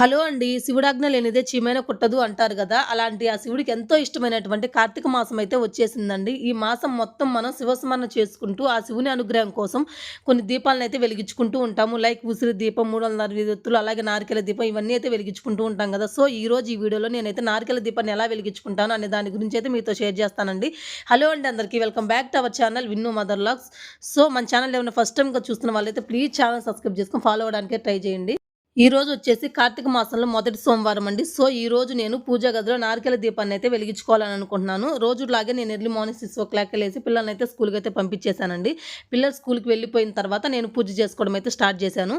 Hello అండి శివుడాజ్ఞ లేనిదే చీమైన కుట్టదు అంటారు కదా. అలాంటి ఆ శివుడికి ఎంతో ఇష్టమైనటువంటి కార్తీక మాసం అయితే వచ్చేసిందండి. ఈ మాసం మొత్తం మనం శివస్మరణ చేసుకుంటూ ఆ శివుని అనుగ్రహం కోసం కొన్ని దీపాలను అయితే వెలిగించుకుంటూ ఉంటాము. లైక్ ఉసిరి దీపం మూడు వందల అరవై అలాగే నారికెల దీపం ఇవన్నీ అయితే వెలిగించుకుంటూ ఉంటాం కదా. సో ఈ రోజు ఈ వీడియోలో నేనైతే నారికెల దీపాన్ని ఎలా వెలిగించుకుంటాను అనే దాని గురించి అయితే మీతో షేర్ చేస్తానండి. హలో అండి అందరికీ welcome back to our channel Vinnu mother vlogs so మన ఛానల్ ఏమైనా ఫస్ట్ టైంగా చూస్తున్న వాళ్ళైతే ప్లీజ్ ఛానల్ సబ్స్క్రైబ్ చేసుకొని ఫాలో అవ్వడానికి ట్రై చేయండి. ఈ రోజు వచ్చేసి కార్తీక మాసంలో మొదటి సోమవారం అండి. సో ఈ రోజు నేను పూజా గదిలో నారికెల దీపాన్ని అయితే వెలిగించుకోవాలని అనుకుంటున్నాను. రోజులాగే నేను early morning six o'clock వెళ్ళేసి పిల్లల్ని అయితే స్కూల్కి అయితే పంపించేశానండి. పిల్లలు స్కూల్కి వెళ్ళిపోయిన తర్వాత నేను పూజ చేసుకోవడం అయితే స్టార్ట్ చేశాను.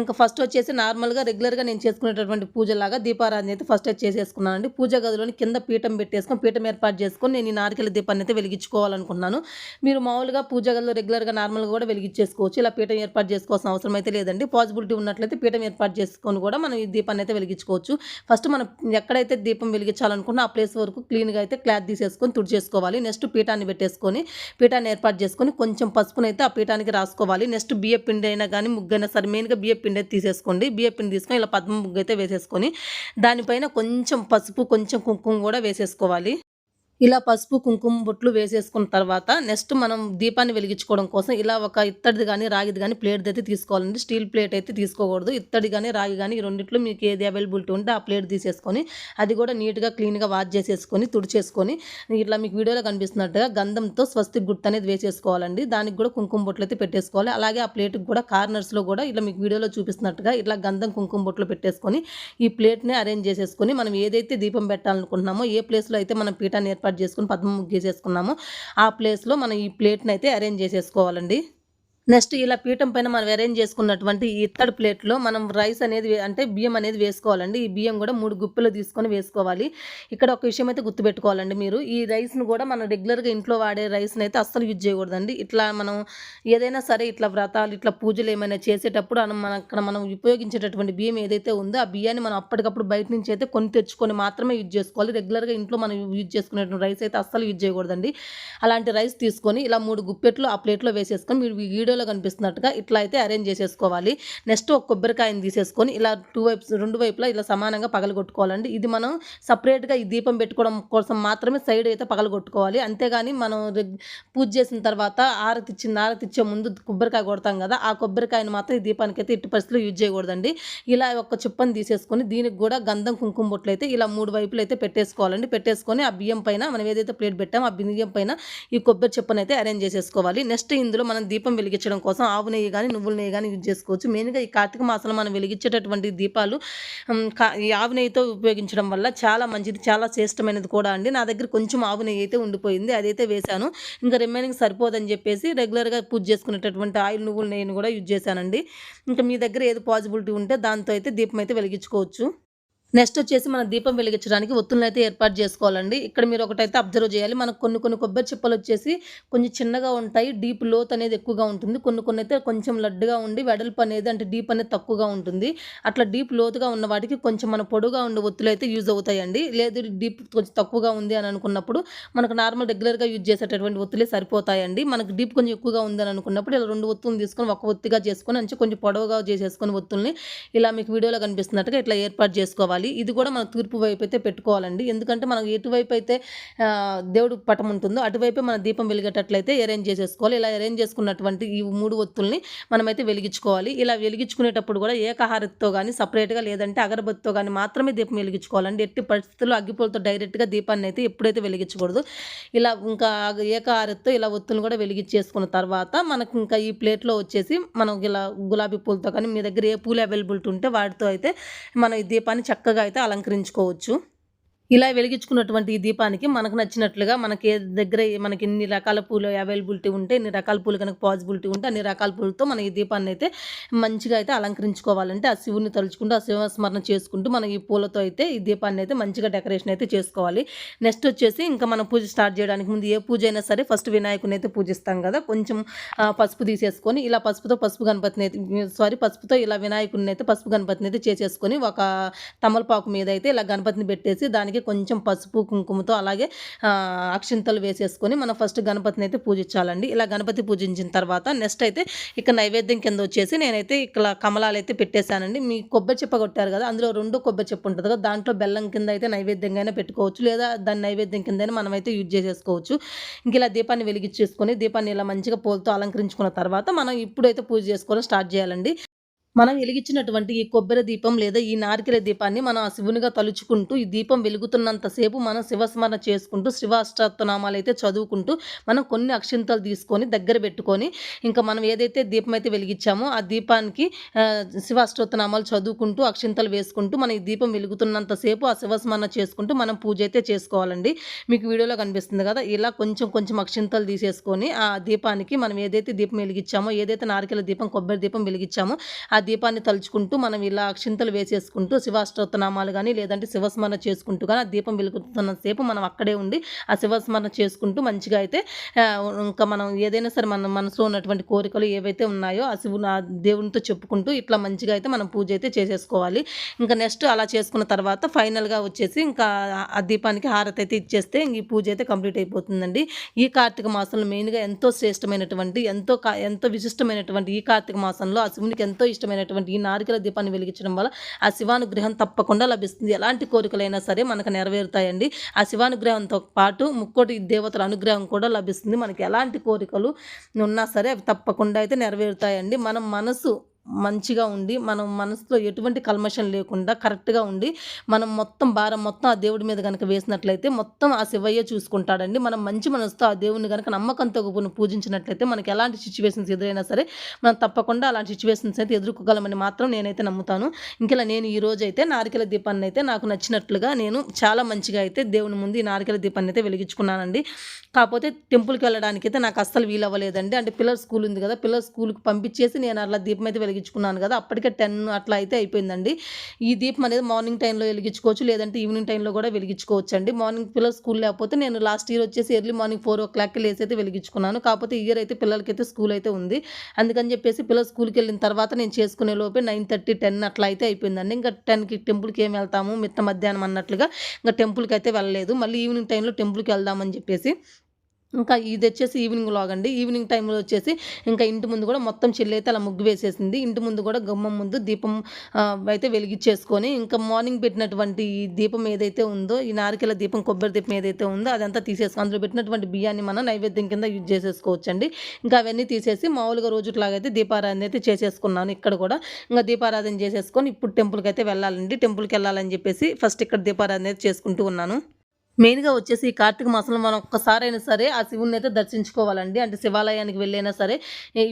ఇంకా ఫస్ట్ వచ్చేసి నార్మల్గా రెగ్యులర్గా నేను చేసుకునేటటువంటి పూజలాగా దీపారాధన అయితే ఫస్ట్ అయితే చేసేసుకున్నానండి. పూజా గదిలోని కింద పీఠం పెట్టేసుకొని పీఠం ఏర్పాటు చేసుకొని నేను ఈ నారికెల దీపాన్ని అయితే వెలిగించుకోవాలనుకున్నాను మీరు మామూలుగా పూజా గదిలో రెగ్యులర్గా నార్మల్గా కూడా వెలిగించేసుకోవచ్చు. ఇలా పీఠం ఏర్పాటు చేసుకోవాల్సిన అవసరం అయితే లేదండి. పాసిబిలిటీ ఉన్నట్లయితే పీఠం ఏర్పాటు చేసుకొని కూడా మనం ఈ దీపాన్ని అయితే వెలిగించుకోవచ్చు. ఫస్ట్ మనం ఎక్కడైతే దీపం వెలిగించాలనుకున్నా ఆ ప్లేస్ వరకు క్లీన్గా అయితే క్లాత్ తీసేసుకొని తుడిచేసుకోవాలి. నెక్స్ట్ పీఠాన్ని పెట్టేసుకొని పీఠాన్ని ఏర్పాటు చేసుకొని కొంచెం పసుపునైతే అయితే ఆ పీఠానికి రాసుకోవాలి. నెక్స్ట్ బియ్య పిండి అయినా కానీ ముగ్గైనా సరే మెయిన్గా బియ్య పిండి అయితే తీసేసుకోండి. బియ్య పిండి తీసుకొని ఇలా పద్మ ముగ్గు అయితే వేసేసుకొని దానిపైన కొంచెం పసుపు కొంచెం కుంకుమ కూడా వేసేసుకోవాలి. ఇలా పసుపు కుంకుమ బొట్లు వేసేసుకున్న తర్వాత నెక్స్ట్ మనం దీపాన్ని వెలిగించుకోవడం కోసం ఇలా ఒక ఇత్తడిది కానీ రాగిది కానీ ప్లేట్ అయితే తీసుకోవాలండి. స్టీల్ ప్లేట్ అయితే తీసుకోకూడదు. ఇత్తడి కానీ రాగి కానీ ఈ రెండిట్లో మీకు ఏది అవైలబిలిటీ ఉంటే ఆ ప్లేట్ తీసేసుకొని అది కూడా నీట్గా క్లీన్గా వాష్ చేసేసుకొని తుడిచేసుకొని ఇట్లా మీకు వీడియోలో కనిపిస్తున్నట్టుగా గంధంతో స్వస్తి గుర్తు అనేది వేసేసుకోవాలండి. దానికి కూడా కుంకుమ బొట్లు అయితే పెట్టేసుకోవాలి. అలాగే ఆ ప్లేట్కి కూడా కార్నర్స్లో కూడా ఇట్లా మీకు వీడియోలో చూపిస్తున్నట్టుగా ఇట్లా గంధం కుంకుమ బొట్లు పెట్టేసుకొని ఈ ప్లేట్ని అరేంజ్ చేసేసుకొని మనం ఏదైతే దీపం పెట్టాలనుకుంటున్నామో ఏ ప్లేస్లో అయితే మనం పీఠాన్ని ఏర్పాటు చేసుకుని పద్మ ముగ్గు గీసేసుకున్నామో ఆ ప్లేస్లో మనం ఈ ప్లేట్ని అయితే అరేంజ్ చేసేసుకోవాలండి. నెక్స్ట్ ఇలా పీఠం పైన మనం అరేంజ్ చేసుకున్నటువంటి ఈ ఇత్తడి ప్లేట్లో మనం రైస్ అనేది అంటే బియ్యం అనేది వేసుకోవాలండి. ఈ బియ్యం కూడా మూడు గుప్పెలు తీసుకొని వేసుకోవాలి. ఇక్కడ ఒక విషయం అయితే గుర్తుపెట్టుకోవాలండి మీరు. ఈ రైస్ను కూడా మనం రెగ్యులర్గా ఇంట్లో వాడే రైస్ని అయితే అస్సలు యూజ్ చేయకూడదండి. ఇట్లా మనం ఏదైనా సరే ఇట్లా వ్రతాలు ఇట్లా పూజలు ఏమైనా చేసేటప్పుడు మనం మన అక్కడ మనం ఉపయోగించేటటువంటి బియ్యం ఏదైతే ఉందో ఆ బియ్యాన్ని మనం అప్పటికప్పుడు బయట నుంచి అయితే కొని తెచ్చుకొని మాత్రమే యూజ్ చేసుకోవాలి. రెగ్యులర్గా ఇంట్లో మనం యూజ్ చేసుకునేటువంటి రైస్ అయితే అస్సలు యూజ్ చేయకూడదండి. అలాంటి రైస్ తీసుకొని ఇలా మూడు గుప్పెట్లు ఆ ప్లేట్లో వేసేసుకొని మీరు వీడియో వీడియోలో కనిపిస్తున్నట్టుగా ఇట్లా అయితే అరేంజ్ చేసేసుకోవాలి. నెక్స్ట్ ఒక కొబ్బరికాయని తీసేసుకొని ఇలా టూ వైప్స్ రెండు వైపులా ఇలా సమానంగా పగలగొట్టుకోవాలండి. ఇది మనం సపరేట్గా ఈ దీపం పెట్టుకోవడం కోసం మాత్రమే సైడ్ అయితే పగలగొట్టుకోవాలి. అంతేగాని మనం పూజ చేసిన తర్వాత ఆరతి ఇచ్చిన ఆరతి ఇచ్చే ముందు కొబ్బరికాయ కొడతాం కదా ఆ కొబ్బరికాయను మాత్రం ఈ దీపానికి అయితే ఇట్టి పరిస్థితుల్లో యూజ్ చేయకూడదండి. ఇలా ఒక చిప్పని తీసేసుకొని దీనికి కూడా గంధం కుంకుమ బొట్లు అయితే ఇలా మూడు వైపులు అయితే పెట్టేసుకోవాలండి. పెట్టేసుకొని ఆ బియ్యం పైన మనం ఏదైతే ప్లేట్ పెట్టామో ఆ బియ్యం పైన ఈ కొబ్బరి చిప్పని అయితే అరేంజ్ చేసేసుకోవాలి. నెక్స్ట్ ఇందులో మనం దీపం వెలిగించడం కోసం ఆవు నెయ్యి కానీ నువ్వుల నెయ్యి కానీ యూజ్ చేసుకోవచ్చు. మెయిన్గా ఈ కార్తీక మాసంలో మనం వెలిగించేటటువంటి దీపాలు ఈ ఆవు నెయ్యితో ఉపయోగించడం వల్ల చాలా మంచిది చాలా శ్రేష్టమైనది కూడా అండి. నా దగ్గర కొంచెం ఆవు నెయ్యి అయితే ఉండిపోయింది అదైతే వేశాను. ఇంకా రిమైనింగ్ సరిపోదని చెప్పేసి రెగ్యులర్గా పూజ చేసుకునేటటువంటి ఆయిల్ నువ్వుల నెయ్యిని కూడా యూజ్ చేశానండి. ఇంకా మీ దగ్గర ఏది పాసిబిలిటీ ఉంటే దాంతో అయితే దీపం అయితే వెలిగించుకోవచ్చు. నెక్స్ట్ వచ్చేసి మన దీపం వెలిగించడానికి ఒత్తులను అయితే ఏర్పాటు చేసుకోవాలండి. ఇక్కడ మీరు ఒకటైతే అబ్జర్వ్ చేయాలి. మనకు కొన్ని కొన్ని కొబ్బరి చిప్పలు వచ్చేసి కొంచెం చిన్నగా ఉంటాయి. డీప్ లోత్ అనేది ఎక్కువగా ఉంటుంది. కొన్ని కొన్ని అయితే కొంచెం లడ్డుగా ఉండి వెడల్పు అనేది అంటే డీప్ అనేది తక్కువగా ఉంటుంది. అట్లా డీప్ లోతుగా ఉన్న వాటికి కొంచెం మన పొడుగా ఉండే ఒత్తులు అయితే యూజ్ అవుతాయండి. లేదు డీప్ కొంచెం తక్కువగా ఉంది అని అనుకున్నప్పుడు మనకు నార్మల్ రెగ్యులర్గా యూజ్ చేసేటటువంటి ఒత్తులే సరిపోతాయండి. మనకు డీప్ కొంచెం ఎక్కువగా ఉంది అని అనుకున్నప్పుడు ఇలా రెండు ఒత్తులు తీసుకొని ఒక ఒత్తిగా చేసుకొని అంటే కొంచెం పొడవుగా చేసేసుకొని ఒత్తుల్ని ఇలా మీకు వీడియోలో కనిపిస్తున్నట్టుగా ఇట్లా ఏర్పాటు చేసుకోవాలి. ఇది కూడా మనం తూర్పు వైపు అయితే పెట్టుకోవాలండి. ఎందుకంటే మనం ఎటువైపు అయితే దేవుడు పటం ఉంటుందో అటువైపే మన దీపం వెలిగేటట్లయితే అరేంజ్ చేసేసుకోవాలి. ఇలా అరేంజ్ చేసుకున్నటువంటి ఈ మూడు ఒత్తుల్ని మనమైతే వెలిగించుకోవాలి. ఇలా వెలిగించుకునేటప్పుడు కూడా ఏకహారతితో కానీ సపరేట్గా లేదంటే అగరబత్తితో కానీ మాత్రమే దీపం వెలిగించుకోవాలండి. ఎట్టి పరిస్థితుల్లో అగ్గిపులతో డైరెక్ట్గా దీపాన్ని అయితే ఎప్పుడైతే వెలిగించకూడదు. ఇలా ఇంకా ఏకహారతితో ఇలా ఒత్తులను కూడా వెలిగించేసుకున్న తర్వాత మనకు ఇంకా ఈ ప్లేట్లో వచ్చేసి మనం ఇలా గులాబీ పూలతో కానీ మీ దగ్గర ఏ పూలు అవైలబిలిటీ ఉంటే వాటితో అయితే మనం ఈ దీపాన్ని చక్కగా అయితే అలంకరించుకోవచ్చు. ఇలా వెలిగించుకున్నటువంటి ఈ దీపానికి మనకు నచ్చినట్లుగా మనకి దగ్గర మనకి ఎన్ని రకాల పూలు అవైలబిలిటీ ఉంటే ఇన్ని రకాల పూలు కనుక పాజిబిలిటీ ఉంటే అన్ని రకాల పూలతో మనం ఈ దీపాన్ని అయితే మంచిగా అయితే అలంకరించుకోవాలంటే ఆ శివుని తలుచుకుంటూ ఆ శివస్మరణ చేసుకుంటూ మనం ఈ పూలతో అయితే ఈ దీపాన్ని అయితే మంచిగా డెకరేషన్ అయితే చేసుకోవాలి. నెక్స్ట్ వచ్చేసి ఇంకా మనం పూజ స్టార్ట్ చేయడానికి ముందు ఏ పూజ అయినా సరే ఫస్ట్ వినాయకుని అయితే పూజిస్తాం కదా. కొంచెం పసుపు తీసేసుకొని ఇలా పసుపుతో పసుపు గణపతిని అయితే సారీ పసుపుతో ఇలా వినాయకుడిని అయితే పసుపు గణపతిని అయితే చేసేసుకొని ఒక తమలపాకు మీద అయితే ఇలా గణపతిని పెట్టేసి దానికి కొంచెం పసుపు కుంకుమతో అలాగే అక్షింతలు వేసేసుకొని మనం ఫస్ట్ గణపతిని అయితే పూజించాలండి. ఇలా గణపతి పూజించిన తర్వాత నెక్స్ట్ అయితే ఇక్కడ నైవేద్యం కింద వచ్చేసి నేనైతే ఇక్కడ కమలాలు అయితే పెట్టేశానండి. మీ కొబ్బరి చెప్ప కొట్టారు కదా అందులో రెండు కొబ్బరి చెప్పు ఉంటుంది కదా దాంట్లో బెల్లం కింద అయితే నైవేద్యంగా అయినా పెట్టుకోవచ్చు లేదా దాని నైవేద్యం కింద మనం అయితే యూజ్ చేసేసుకోవచ్చు. ఇంక ఇలా దీపాన్ని వెలిగించేసుకొని దీపాన్ని ఇలా మంచిగా పూలతో అలంకరించుకున్న తర్వాత మనం ఇప్పుడైతే పూజ చేసుకోవడం స్టార్ట్ చేయాలండి. మనం వెలిగించినటువంటి ఈ కొబ్బరి దీపం లేదా ఈ నారికెల దీపాన్ని మనం ఆ శివునిగా తలుచుకుంటూ ఈ దీపం వెలుగుతున్నంతసేపు మనం శివస్మరణ చేసుకుంటూ శివాష్టాత్వనామాలు అయితే చదువుకుంటూ మనం కొన్ని అక్షింతలు తీసుకొని దగ్గర పెట్టుకొని ఇంకా మనం ఏదైతే దీపం అయితే వెలిగించామో ఆ దీపానికి శివాష్టోత్తనామాలు చదువుకుంటూ అక్షింతలు వేసుకుంటూ మనం ఈ దీపం వెలుగుతున్నంతసేపు ఆ శివస్మరణ చేసుకుంటూ మనం పూజ అయితే చేసుకోవాలండి. మీకు వీడియోలో కనిపిస్తుంది కదా ఇలా కొంచెం కొంచెం అక్షింతలు తీసేసుకొని ఆ దీపానికి మనం ఏదైతే దీపం వెలిగించామో ఏదైతే నారికెల దీపం కొబ్బరి దీపం వెలిగించామో ఆ దీపాన్ని తలుచుకుంటూ మనం ఇలా అక్షింతలు వేసేసుకుంటూ శివాష్టోత్తనామాలు కానీ లేదంటే శివస్మరణ చేసుకుంటూ కానీ ఆ దీపం వెలుగుతున్నంతసేపు మనం అక్కడే ఉండి ఆ శివస్మరణ చేసుకుంటూ మంచిగా అయితే ఇంకా మనం ఏదైనా సరే మన మనసులో ఉన్నటువంటి కోరికలు ఏవైతే ఉన్నాయో ఆ శివుని ఆ దేవునితో చెప్పుకుంటూ ఇట్లా మంచిగా అయితే మనం పూజ అయితే చేసేసుకోవాలి. ఇంకా నెక్స్ట్ అలా చేసుకున్న తర్వాత ఫైనల్గా వచ్చేసి ఇంకా ఆ దీపానికి హారతి అయితే ఇచ్చేస్తే ఇంక ఈ పూజ అయితే కంప్లీట్ అయిపోతుందండి. ఈ కార్తీక మాసంలో మెయిన్గా ఎంతో శ్రేష్టమైనటువంటి ఎంతో కా- ఎంతో విశిష్టమైనటువంటి ఈ కార్తీక మాసంలో ఆ శివునికి ఎంతో ఇష్టమైనటువంటి ఈ నారికల దీపాన్ని వెలిగించడం వల్ల ఆ శివానుగ్రహం తప్పకుండా లభిస్తుంది. ఎలాంటి కోరికలైనా సరే మనకు నెరవేరుతాయండి. ఆ శివానుగ్రహంతో పాటు ముక్కోటి దేవతల అనుగ్రహం కూడా లభిస్తుంది. మనకి ఎలాంటి కోరికలు ఉన్నా సరే అవి తప్పకుండా అయితే నెరవేరుతాయండి. మనం మనసు మంచిగా ఉండి మనం మనసులో ఎటువంటి కల్మషం లేకుండా కరెక్ట్గా ఉండి మనం మొత్తం భారం మొత్తం ఆ దేవుడి మీద కనుక వేసినట్లయితే మొత్తం ఆ శివయ్య చూసుకుంటాడండి. మనం మంచి మనసుతో ఆ దేవుడిని కనుక నమ్మకంతో గుణ పూజించినట్లయితే మనకి ఎలాంటి సిచ్యువేషన్స్ ఎదురైనా సరే మనం తప్పకుండా అలాంటి సిచ్యువేషన్స్ అయితే ఎదుర్కోగలమని మాత్రం నేనైతే నమ్ముతాను. ఇంకెలా నేను ఈ రోజు అయితే నారికల దీపాన్ని అయితే నాకు నచ్చినట్లుగా నేను చాలా మంచిగా అయితే దేవుని ముందు ఈ నారికల దీపాన్ని అయితే వెలిగించుకున్నానండి. కాకపోతే టెంపుల్కి వెళ్ళడానికి అయితే నాకు అస్సలు వీలు అవ్వలేదండి అంటే పిల్లల స్కూల్ ఉంది కదా పిల్లల స్కూల్కి పంపించేసి నేను అట్లా దీపం అయితే వెలిగించుకున్నాను కదా అప్పటికే టెన్ అట్లా అయితే అయిపోయిందండి. ఈ దీపం అనేది మార్నింగ్ టైంలో వెలిగించుకోవచ్చు లేదంటే ఈవినింగ్ టైంలో కూడా వెలిగించుకోవచ్చు అండి మార్నింగ్ పిల్లల స్కూల్ లేకపోతే నేను లాస్ట్ ఇయర్ వచ్చేసి ఎర్లీ మార్నింగ్ ఫోర్ ఓ క్లాక్కి లేసి అయితే వెలిగించుకున్నాను. కాకపోతే ఇయర్ అయితే పిల్లలకైతే స్కూల్ అయితే ఉంది. అందుకని చెప్పేసి పిల్లలు స్కూల్కి వెళ్ళిన తర్వాత నేను చేసుకునే లోపే నైన్ థర్టీ టెన్ అట్లా అయితే అయిపోయిందండి. ఇంకా టెన్కి టెంపుల్కి ఏం వెళ్తాము? మిత్త మధ్యాహ్నం అన్నట్లుగా ఇంకా టెంపుల్కి అయితే వెళ్ళలేదు. మళ్ళీ ఈవినింగ్ టైంలో టెంపుల్కి వెళ్దామని చెప్పేసి ఇంకా ఇది వచ్చేసి ఈవినింగ్ లాగ్ అండి. ఈవినింగ్ టైంలో వచ్చేసి ఇంకా ఇంటి ముందు కూడా మొత్తం చెల్లి అయితే అలా ముగ్గు వేసేసింది. ఇంటి ముందు కూడా గుమ్మం ముందు దీపం అయితే వెలిగించేసుకొని ఇంకా మార్నింగ్ పెట్టినటువంటి ఈ దీపం ఏదైతే ఉందో ఈ నారికెల దీపం కొబ్బరి దీపం ఏదైతే ఉందో అదంతా తీసేసుకొని అందులో పెట్టినటువంటి బియ్యాన్ని మనం నైవేద్యం కింద యూజ్ చేసేసుకోవచ్చు అండి ఇంకా అవన్నీ తీసేసి మామూలుగా రోజుట్లాగైతే దీపారాధన అయితే చేసేసుకున్నాను ఇక్కడ కూడా. ఇంకా దీపారాధన చేసేసుకొని ఇప్పుడు టెంపుల్కి అయితే వెళ్ళాలండి. టెంపుల్కి వెళ్ళాలని చెప్పేసి ఫస్ట్ ఇక్కడ దీపారాధన అయితే చేసుకుంటూ ఉన్నాను. మెయిన్గా వచ్చేసి ఈ కార్తీక మాసంలో మనం ఒక్కసారైనా సరే ఆ శివుని అయితే దర్శించుకోవాలండి. అంటే శివాలయానికి వెళ్ళైనా సరే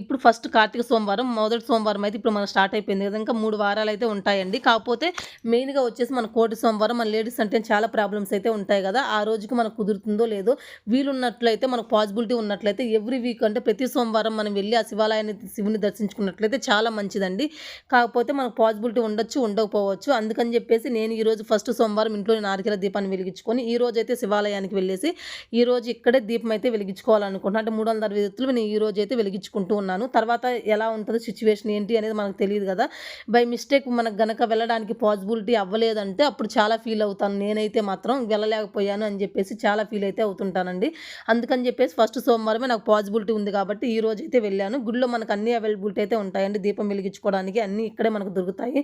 ఇప్పుడు ఫస్ట్ కార్తీక సోమవారం మొదటి సోమవారం అయితే ఇప్పుడు మనం స్టార్ట్ అయిపోయింది కదా. ఇంకా మూడు వారాలు అయితే ఉంటాయండి. కాకపోతే మెయిన్గా వచ్చేసి మన కోటి సోమవారం మన లేడీస్ అంటే చాలా ప్రాబ్లమ్స్ అయితే ఉంటాయి కదా. ఆ రోజుకి మనకు కుదురుతుందో లేదో వీలున్నట్లయితే మనకు పాసిబిలిటీ ఉన్నట్లయితే ఎవ్రీ వీక్ అంటే ప్రతి సోమవారం మనం వెళ్ళి ఆ శివాలయాన్ని శివుని దర్శించుకున్నట్లయితే చాలా మంచిదండి. కాకపోతే మనకు పాసిబిలిటీ ఉండొచ్చు ఉండకపోవచ్చు. అందుకని చెప్పేసి నేను ఈరోజు ఫస్ట్ సోమవారం ఇంట్లో నారికెల దీపాన్ని వెలిగించుకొని ఈ రోజు అయితే శివాలయానికి వెళ్ళేసి ఈ రోజు ఇక్కడే దీపం అయితే వెలిగించుకోవాలనుకుంటున్నాను అంటే మూడు వందల అరవై ఎత్తులు నేను ఈ రోజు అయితే వెలిగించుకుంటూ ఉన్నాను. తర్వాత ఎలా ఉంటుంది సిచ్యువేషన్ ఏంటి అనేది మనకు తెలియదు కదా. బై మిస్టేక్ మనకు గనక వెళ్ళడానికి పాసిబిలిటీ అవ్వలేదంటే అప్పుడు చాలా ఫీల్ అవుతాను. నేనైతే మాత్రం వెళ్ళలేకపోయాను అని చెప్పేసి చాలా ఫీల్ అయితే అవుతుంటానండి. అందుకని చెప్పేసి ఫస్ట్ సోమవారమే నాకు పాసిబిలిటీ ఉంది కాబట్టి ఈ రోజు అయితే వెళ్ళాను. గుడిలో మనకు అన్ని అవైలబిలిటీ అయితే ఉంటాయండి. దీపం వెలిగించుకోవడానికి అన్నీ ఇక్కడే మనకు దొరుకుతాయి.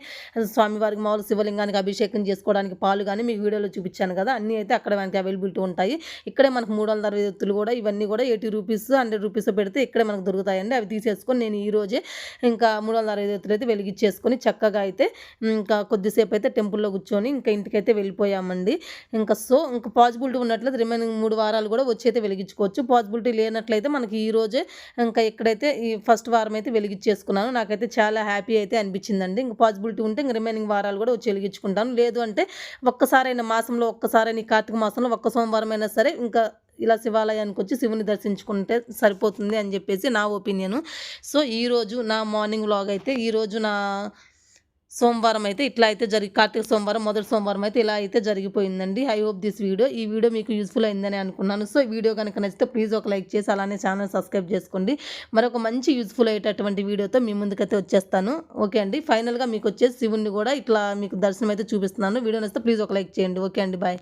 స్వామివారికి మామూలు శివలింగానికి అభిషేకం చేసుకోవడానికి పాలు కానీ మీకు వీడియోలో చూపించాను కదా. అన్నీ అయితే అక్కడ మనకి అవైలబిలిటీ ఉంటాయి. ఇక్కడే మనకు మూడు వందల అరవై ఎత్తులు కూడా ఇవన్నీ కూడా ఎయిటీ రూపీస్ హండ్రెడ్ రూపీస్ పెడితే ఇక్కడే మనకు దొరుకుతాయండి. అవి తీసేసుకొని నేను ఈ రోజే ఇంకా మూడు వందల అరవై ఎత్తులు అయితే వెలిగించేసుకొని చక్కగా అయితే ఇంకా కొద్దిసేపు అయితే టెంపుల్లో కూర్చొని ఇంకా ఇంటికైతే వెళ్ళిపోయామండి. ఇంకా సో ఇంకా పాసిబిలిటీ ఉన్నట్లయితే రిమైనింగ్ మూడు వారాలు కూడా వచ్చి అయితే వెలిగించుకోవచ్చు. పాసిబిలిటీ లేనట్లయితే మనకి ఈ రోజే ఇంకా ఎక్కడైతే ఈ ఫస్ట్ వారం అయితే వెలిగించేసుకున్నాను. నాకైతే చాలా హ్యాపీ అయితే అనిపించిందండి. ఇంకా పాసిబిలిటీ ఉంటే ఇంక రిమైనింగ్ వారాలు కూడా వచ్చి వెలిగించుకుంటాను. లేదు అంటే ఒక్కసారైనా మాసంలో ఒక్కసారైనా ఈ కార్తీక మాసంలో ఒక్క సోమవారం అయినా సరే ఇంకా ఇలా శివాలయానికి వచ్చి శివుని దర్శించుకుంటే సరిపోతుంది అని చెప్పేసి నా ఒపీనియన్. సో ఈరోజు నా మార్నింగ్ వ్లాగ్ అయితే ఈరోజు నా సోమవారం అయితే ఇట్లా అయితే జరిగి కార్తీక సోమవారం మొదటి సోమవారం అయితే ఇలా అయితే జరిగిపోయిందండి. ఐ హోప్ దిస్ వీడియో ఈ వీడియో మీకు యూస్ఫుల్ అయిందని అనుకున్నాను. సో ఈ వీడియో కనుక నచ్చితే ప్లీజ్ ఒక లైక్ చేసి అలానే ఛానల్ సబ్స్క్రైబ్ చేసుకోండి. మరొక మంచి యూస్ఫుల్ అయ్యేటటువంటి వీడియోతో మీ ముందుకైతే వచ్చేస్తాను. ఓకే అండి? ఫైనల్గా మీకు వచ్చేసి శివుణ్ణి కూడా ఇట్లా మీకు దర్శనం అయితే చూపిస్తున్నాను. వీడియో నచ్చితే ప్లీజ్ ఒక లైక్ చేయండి. ఓకే అండి? బాయ్